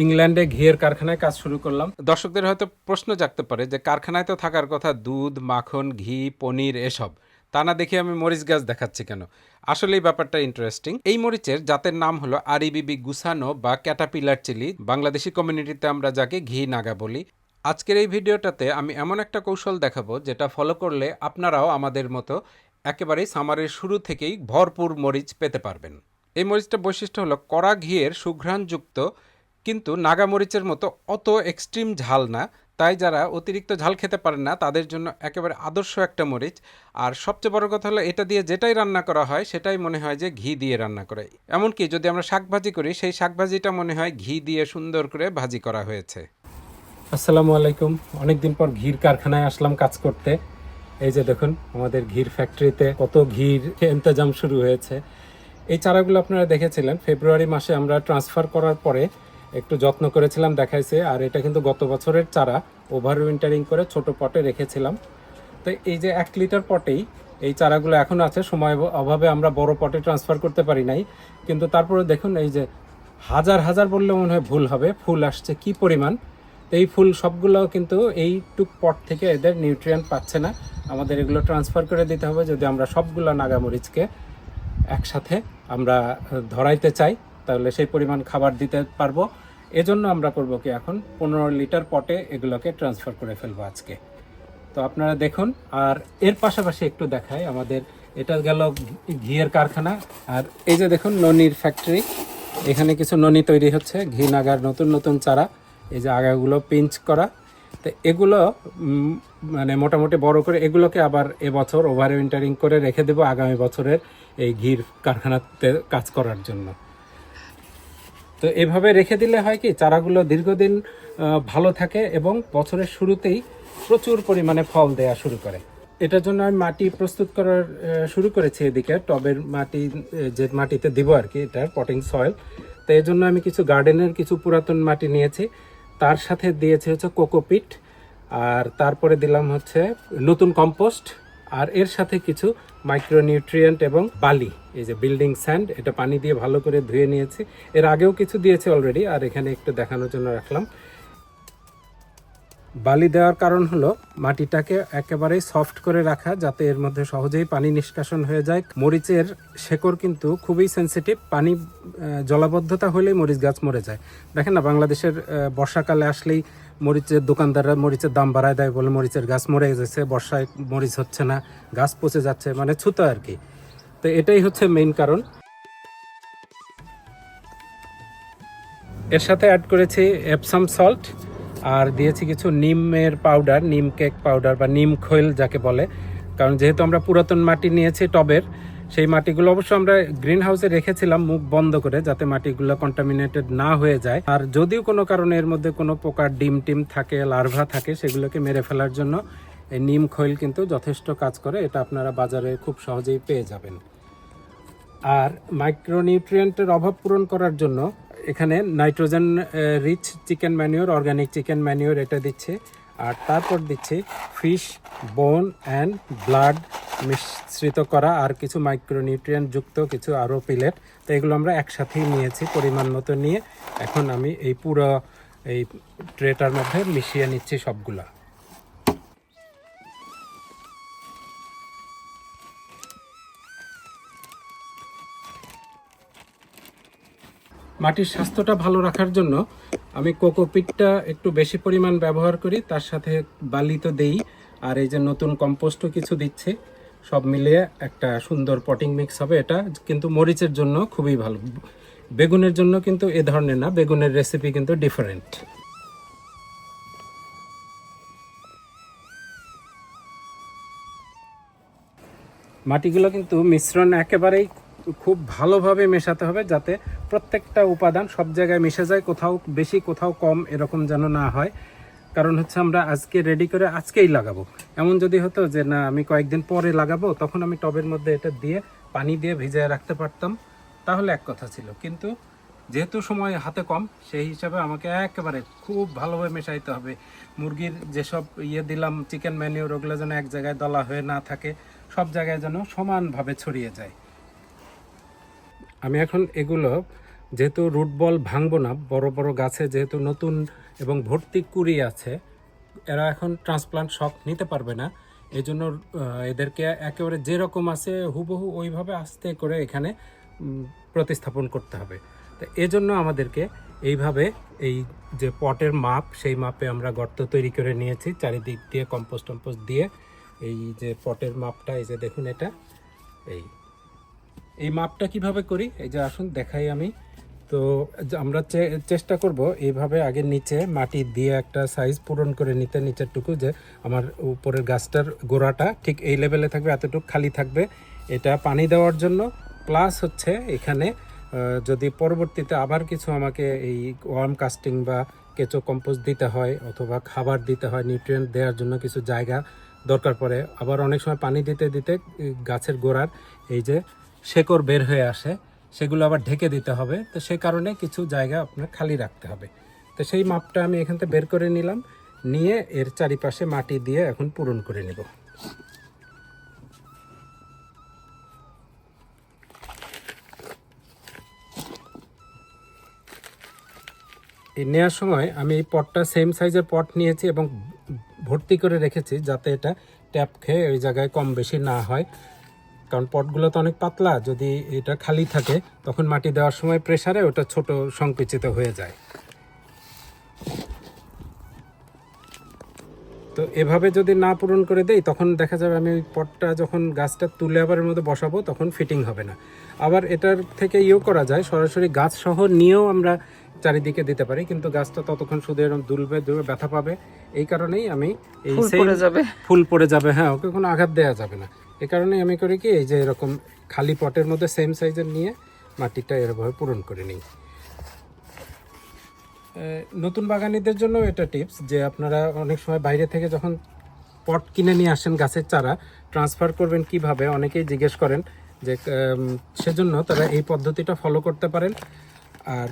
ইংল্যান্ডে ঘিয়ের কারখানায় কাজ শুরু করলাম। দর্শকদের হয়তো প্রশ্ন জাগতে পারে যে, কারখানায় তো থাকার কথা দুধ, মাখন, ঘি, পনির এসব। তা না দেখে আমি মরিচ গাছ দেখাচ্ছি কেন? আসলে এই ব্যাপারটা ইন্টারেস্টিং এই মরিচের জাতের নাম হলো আরিবিবি গুসানো বা ক্যাটাপিলার চিলি। বাংলাদেশি কমিউনিটিতে আমরা যাকে ঘি নাগা বলি। আজকের এই ভিডিওটাতে আমি এমন একটা কৌশল দেখাবো, যেটা ফলো করলে আপনারাও আমাদের মতো একেবারেই সামারের শুরু থেকেই ভরপুর মরিচ পেতে পারবেন। এই মরিচটা বৈশিষ্ট্য হলো কড়া ঘিয়ের সুঘ্রাণযুক্ত কিন্তু নাগামরিচের মতো অত এক্সট্রিম ঝাল না, তাই যারা অতিরিক্ত ঝাল খেতে পারেন না, তাদের জন্য একেবারে আদর্শ একটা মরিচ। আর সবচেয়ে বড় কথা হলো, এটা দিয়ে যেটাই রান্না করা হয়, সেটাই মনে হয় যে ঘি দিয়ে রান্না করে। এমনকি যদি আমরা শাকভাজি করি, সেই শাকভাজিটা মনে হয় ঘি দিয়ে সুন্দর করে ভাজি করা হয়েছে। আসসালামু আলাইকুম। অনেকদিন পর ঘির কারখানায় আসলাম কাজ করতে। এই যে দেখুন, আমাদের ঘির ফ্যাক্টরিতে কত ঘির ইন্তজাম শুরু হয়েছে। এই চারাগুলো আপনারা দেখেছিলেন, ফেব্রুয়ারি মাসে আমরা ট্রান্সফার করার পরে একটু যত্ন করেছিলাম দেখাইছে, আর এটা কিন্তু গত বছরের চারা ওভার উইন্টারিং করে ছোট পটে রেখেছিলাম। তো এই যে এক লিটার পটেই এই চারাগুলো এখন আছে, সময় অভাবে আমরা বড় পটে ট্রান্সফার করতে পারি নাই। কিন্তু তারপরে দেখুন এই যে হাজার হাজার বললে মনে হয় ভুল হবে, ফুল আসছে কি পরিমাণ। তো এই ফুল সবগুলো কিন্তু এই টুক পট থেকে এদের নিউট্রিয়েন্ট পাচ্ছে না। আমাদের এগুলো ট্রান্সফার করে দিতে হবে, যদি আমরা সবগুলো নাগামরিচকে একসাথে আমরা ধরাইতে চাই, তাহলে সেই পরিমাণ খাবার দিতে পারব। এজন্য আমরা করব কি এখন পনেরো লিটার পটে এগুলোকে ট্রান্সফার করে ফেলব আজকে। তো আপনারা দেখুন, আর এর পাশাপাশি একটু দেখায় আমাদের, এটা গেল ঘিয়ের কারখানা, আর এই যে দেখুন ননির ফ্যাক্টরি এখানে কিছু ননি তৈরি হচ্ছে, ঘি নাগার নতুন নতুন চারা, এই যে আগাগুলো পিঞ্চ করা। তো এগুলো মানে মোটামুটি বড় করে এগুলোকে আবার এবছর ওভার উইন্টারিং করে রেখে দেবো আগামী বছরের এই ঘির কারখানাতে কাজ করার জন্য। তো এভাবে রেখে দিলে হয় কি, চারাগুলো দীর্ঘদিন ভালো থাকে এবং বছরের শুরুতেই প্রচুর পরিমাণে ফল দেয়া শুরু করে। এটার জন্য আমি মাটি প্রস্তুত করার শুরু করেছি এদিকে। টবের মাটি যে মাটিতে দিব আর কি এটার পটিং সয়েল তো এই জন্য আমি কিছু গার্ডেনের কিছু পুরাতন মাটি নিয়েছি। তার সাথে দিয়েছি হচ্ছে কোকোপিট আর তারপরে দিলাম হচ্ছে নতুন কম্পোস্ট আর এর সাথে কিছু মাইক্রোনিউট্রিয়েন্ট এবং বালি। এই যে বিল্ডিং স্যান্ড, এটা পানি দিয়ে ভালো করে ধুয়ে নিয়েছি। এর আগেও কিছু দিয়েছে অলরেডি, আর এখানে একটু দেখানোর জন্য রাখলাম। বালি দেওয়ার কারণ হলো মাটিটাকে একেবারেই সফট করে রাখা, যাতে এর মধ্যে সহজেই পানি নিষ্কাশন হয়ে যায়। মরিচের শেকড় কিন্তু খুবই সেনসিটিভ পানি জলাবদ্ধতা হলেই মরিচ গাছ মরে যায়। দেখেন না, বাংলাদেশের বর্ষাকালে আসলেই মরিচের দোকানদাররা মরিচের দাম বাড়ায় দেয় বলে মরিচের গাছ মরে যাচ্ছে বর্ষায় মরিচ হচ্ছে না, গাছ পচে যাচ্ছে মানে ছুতো আর কি। তো এটাই হচ্ছে মেইন কারণ। এর সাথে অ্যাড করেছি এপসাম সল্ট আর দিয়েছি কিছু নিমের পাউডার নিম কেক পাউডার বা নিম খৈল যাকে বলে। কারণ যেহেতু আমরা পুরাতন মাটি নিয়েছি টবের, সেই মাটিগুলো অবশ্য আমরা গ্রিন হাউসে রেখেছিলাম মুখ বন্ধ করে যাতে মাটিগুলো কন্টামিনেটেড না হয়ে যায়। আর যদিও কোনো কারণে এর মধ্যে কোনো পোকার ডিম টিম থাকে লার্ভা থাকে, সেগুলোকে মেরে ফেলার জন্য এই নিম খৈল কিন্তু যথেষ্ট কাজ করে, এটা আপনারা বাজারে খুব সহজেই পেয়ে যাবেন। আর মাইক্রোনিউট্রিয়েন্টের অভাব পূরণ করার জন্য এখানে nitrogen rich chicken manure organic chicken manure এটা দিচ্ছে। আর তারপর দিচ্ছে ফিশ বোন অ্যান্ড ব্লাড মিশ্রিত করা আর কিছু মাইক্রোনিউট্রিয়েন্ট যুক্ত কিছু আরও পিলেট তো এগুলো আমরা একসাথেই নিয়েছি পরিমাণ মতো নিয়ে। এখন আমি এই পুরো এই ট্রেটার মধ্যে মিশিয়ে নিচ্ছি সবগুলা। মাটির স্বাস্থ্যটা ভালো রাখার জন্য আমি কোকোপিটটা একটু বেশি পরিমাণ ব্যবহার করি, তার সাথে বালি তো দেই। আর এই যে নতুন কম্পোস্টও কিছু দিচ্ছে, সব মিলিয়ে একটা সুন্দর পটিং মিক্স হবে এটা, কিন্তু মরিচের জন্য খুবই ভালো। বেগুনের জন্য কিন্তু এ ধরনের না, বেগুনের রেসিপি কিন্তু ডিফারেন্ট মাটিগুলো কিন্তু মিশ্রণ একেবারেই খুব ভালোভাবে মেশাতে হবে যাতে প্রত্যেকটা উপাদান সব জায়গায় মিশে যায়, কোথাও বেশি, কোথাও কম এরকম যেন না হয়। কারণ হচ্ছে আমরা আজকে রেডি করে আজকেই লাগাবো। এমন যদি হতো যে, না, আমি কয়েকদিন পরে লাগাবো তখন আমি টবের মধ্যে এটা দিয়ে পানি দিয়ে ভিজিয়ে রাখতে পারতাম। তাহলে এক কথা ছিল। কিন্তু যেহেতু সময় হাতে কম, সেই হিসাবে আমাকে একেবারে খুব ভালোভাবে মেশাইতে হবে। মুরগির যেসব ইয়ে দিলাম চিকেন ম্যানিওর ওগুলো যেন এক জায়গায় দলা হয়ে না থাকে, সব জায়গায় যেন সমানভাবে ছড়িয়ে যায়। আমি এখন এগুলো যেহেতু রুট বল ভাঙবো না, বড় বড় গাছে যেহেতু নতুন এবং ভর্তি কুড়ি আছে, এরা এখন ট্রান্সপ্লান্ট শখ নিতে পারবে না। এই জন্য এদেরকে একেবারে যেরকম আছে হুবহু ওইভাবে আস্তে করে এখানে প্রতিস্থাপন করতে হবে। তো এজন্য আমাদেরকে এইভাবে এই যে পটের মাপ, সেই মাপে আমরা গর্ত তৈরি করে নিয়েছি, চারিদিক দিয়ে কম্পোস্ট টম্পোস্ট দিয়ে। এই যে পটের মাপটা, এই যে দেখুন এটা, এই এই মাপটা কীভাবে করি? এই যে আসুন, দেখাই আমি। তো আমরা চেষ্টা করব এইভাবে আগে নিচে মাটি দিয়ে একটা সাইজ পূরণ করে নিতে, নিচেরটুকু যে আমার উপরের গাছটার গোড়াটা ঠিক এই লেভেলে থাকবে, এতটুকু খালি থাকবে। এটা পানি দেওয়ার জন্য। প্লাস হচ্ছে এখানে যদি পরবর্তীতে আবার কিছু আমাকে এই ওয়ার্ম কাস্টিং বা কেঁচো কম্পোস্ট দিতে হয় অথবা খাবার দিতে হয় নিউট্রিয়েন্ট দেওয়ার জন্য কিছু জায়গা দরকার পড়ে, আবার অনেক সময় পানি দিতে দিতে গাছের গোড়ার এই যে শেকড় বের হয়ে আসে, সেগুলো আবার ঢেকে দিতে হবে। তো সে কারণে কিছু জায়গা আপনার খালি রাখতে হবে। তো সেই মাপটা আমি এখান থেকে বের করে নিলাম। নিয়ে এর চারিপাশে মাটি দিয়ে এখন পূরণ করে নেব। নেওয়ার সময় আমি এই পটটা সেম সাইজের পট নিয়েছি এবং ভর্তি করে রেখেছি যাতে এটা ট্যাপ খেয়ে ওই জায়গায় কম বেশি না হয়। কারণ পটগুলো তো অনেক পাতলা যদি এটা খালি থাকে তখন মাটি দেওয়ার সময় প্রেসারে ওটা ছোট সংকুচিত হয়ে যায়। তো এভাবে যদি না পূরণ করে দেই তখন দেখা যাবে আমি ওই পটটা যখন গাছটা তুলে আবার এর মধ্যে বসাবো তখন ফিটিং হবে না। আবার এটার থেকে ইয়েও করা যায় সরাসরি গাছ সহ নিয়েও আমরা চারিদিকে দিতে পারি কিন্তু গাছটা ততক্ষণ শুধু এরকম দুলবে দুলবে ব্যথা পাবে। এই কারণেই আমি এই ফুল পড়ে যাবে। হ্যাঁ ওকে কোনো আঘাত দেওয়া যাবে না। এ কারণে আমি করি কি, এই যে এরকম খালি পটের মধ্যে সেম সাইজের নিয়ে মাটিটা এরভাবে পূরণ করে নিই। নতুন বাগানিদের জন্য এটা টিপস যে আপনারা অনেক সময় বাইরে থেকে যখন পট কিনে নিয়ে আসেন গাছের চারা ট্রান্সফার করবেন কীভাবে অনেকেই জিজ্ঞেস করেন যে সেজন্য তারা এই পদ্ধতিটা ফলো করতে পারেন। আর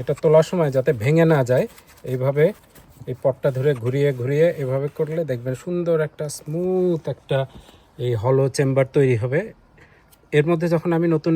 এটা তোলার সময় যাতে ভেঙে না যায়, এইভাবে এই পটটা ধরে ঘুরিয়ে ঘুরিয়ে এভাবে করলে দেখবেন সুন্দর একটা স্মুথ একটা এই হলো চেম্বার তৈরি হবে। এর মধ্যে যখন আমি নতুন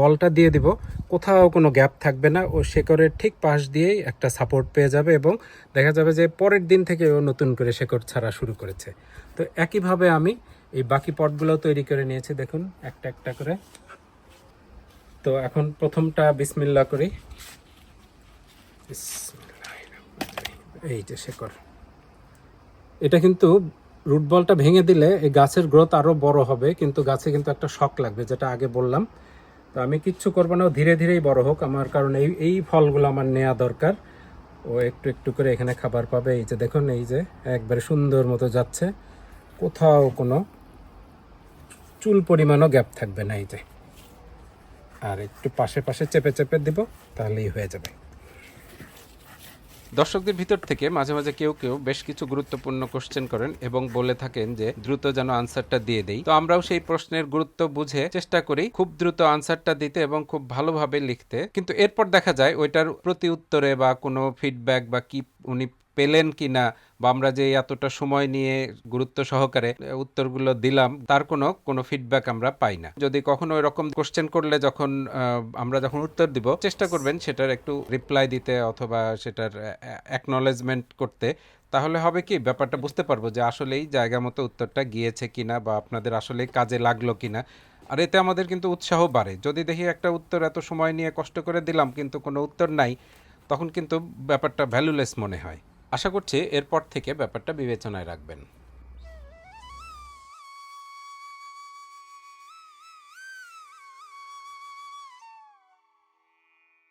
বলটা দিয়ে দিব, কোথাও কোনো গ্যাপ থাকবে না। ও শেকড়ের ঠিক পাশ দিয়েই একটা সাপোর্ট পেয়ে যাবে এবং দেখা যাবে যে পরের দিন থেকে ও নতুন করে শেকড় ছাড়া শুরু করেছে। তো একইভাবে আমি এই বাকি পটগুলো তৈরি করে নিয়েছি, দেখুন, একটা একটা করে। তো এখন প্রথমটা বিসমিল্লা করি। এই যে শেকড়। এটা কিন্তু রুট বলটা ভেঙে দিলে এই গাছের গ্রোথ আরও বড় হবে, কিন্তু গাছে কিন্তু একটা শক লাগবে, যেটা আগে বললাম। তো আমি কিচ্ছু করব না ধীরে ধীরেই বড় হোক। আমার কারণ এই এই ফলগুলো আমার নেওয়া দরকার। ও একটু একটু করে এখানে খাবার পাবে। এই যে দেখুন, এই যে একবারে সুন্দর মতো যাচ্ছে। কোথাও কোনো চুল পরিমাণও গ্যাপ থাকবে না, এই যে। আর একটু পাশে পাশে চেপে চেপে দিব, তাহলেই হয়ে যাবে। দর্শকদের ভিতর থেকে মাঝে মাঝে কেউ কেউ বেশ কিছু গুরুত্বপূর্ণ কোশ্চেন করেন এবং বলে থাকেন যে, দ্রুত যেন আনসারটা দিয়ে দেই। তো আমরাও সেই প্রশ্নের গুরুত্ব বুঝে চেষ্টা করি খুব দ্রুত আনসারটা দিতে এবং খুব ভালোভাবে লিখতে। কিন্তু এরপর দেখা যায়, ওইটার প্রতি উত্তরে বা কোনো ফিডব্যাক বা কি উনি পেলেন কিনা বা আমরা যে এতটা সময় নিয়ে গুরুত্ব সহকারে উত্তরগুলো দিলাম, তার কোনো কোনো ফিডব্যাক আমরা পাই না। যদি কখনো এরকম কোশ্চেন করলে যখন আমরা যখন উত্তর দিব, চেষ্টা করবেন সেটার একটু রিপ্লাই দিতে অথবা সেটার অ্যাকনলেজমেন্ট করতে। তাহলে হবে কি, ব্যাপারটা বুঝতে পারব যে আসলেই জায়গা মতো উত্তরটা গিয়েছে কিনা বা আপনাদের আসলে কাজে লাগল কিনা। আর এতে আমাদের কিন্তু উৎসাহ বাড়ে। যদি দেখি একটা উত্তর এত সময় নিয়ে কষ্ট করে দিলাম কিন্তু কোনো উত্তর নাই, তখন কিন্তু ব্যাপারটা ভ্যালুলেস মনে হয়। আশা করছি এরপর থেকে ব্যাপারটা বিবেচনায় রাখবেন।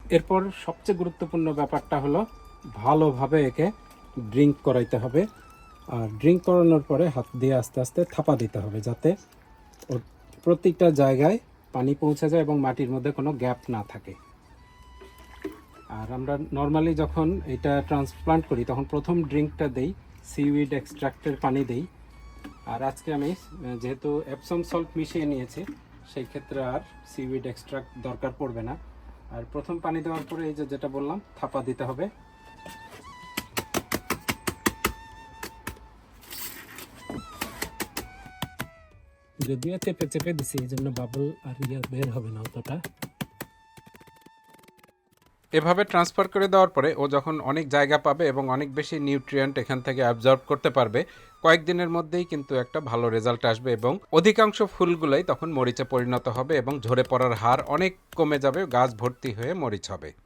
এরপর সবচেয়ে গুরুত্বপূর্ণ ব্যাপারটা হলো, ভালোভাবে একে ড্রিঙ্ক করাইতে হবে। আর ড্রিঙ্ক করানোর পরে হাত দিয়ে আস্তে আস্তে থাপা দিতে হবে যাতে প্রত্যেকটা জায়গায় পানি পৌঁছে যায় এবং মাটির মধ্যে কোনো গ্যাপ না থাকে। আর আমরা নর্মালি যখন এটা ট্রান্সপ্লান্ট করি, তখন প্রথম ড্রিঙ্কটা দেই সিউইড এক্সট্রাক্টের পানি দেই। আর আজকে আমি যেহেতু এপসম সল্ট মিশিয়ে নিয়েছি, সেই ক্ষেত্রে আর সিউইড এক্সট্রাক্ট দরকার পড়বে না। আর প্রথম পানি দেওয়ার পরে এই যে যেটা বললাম, থাপা দিতে হবে। যদিও চেপে চেপে দিছি, এই জন্য বাবল আর ইয়ে বের হবে না অতটা। এভাবে ট্রান্সফার করে দেওয়ার পরে ও যখন অনেক জায়গা পাবে এবং অনেক বেশি নিউট্রিয়েন্ট এখান থেকে অ্যাবজর্ব করতে পারবে, কয়েকদিনের মধ্যেই কিন্তু একটা ভালো রেজাল্ট আসবে এবং অধিকাংশ ফুলগুলোই তখন মরিচে পরিণত হবে এবং ঝরে পড়ার হার অনেক কমে যাবে, গাছ ভর্তি হয়ে মরিচ হবে।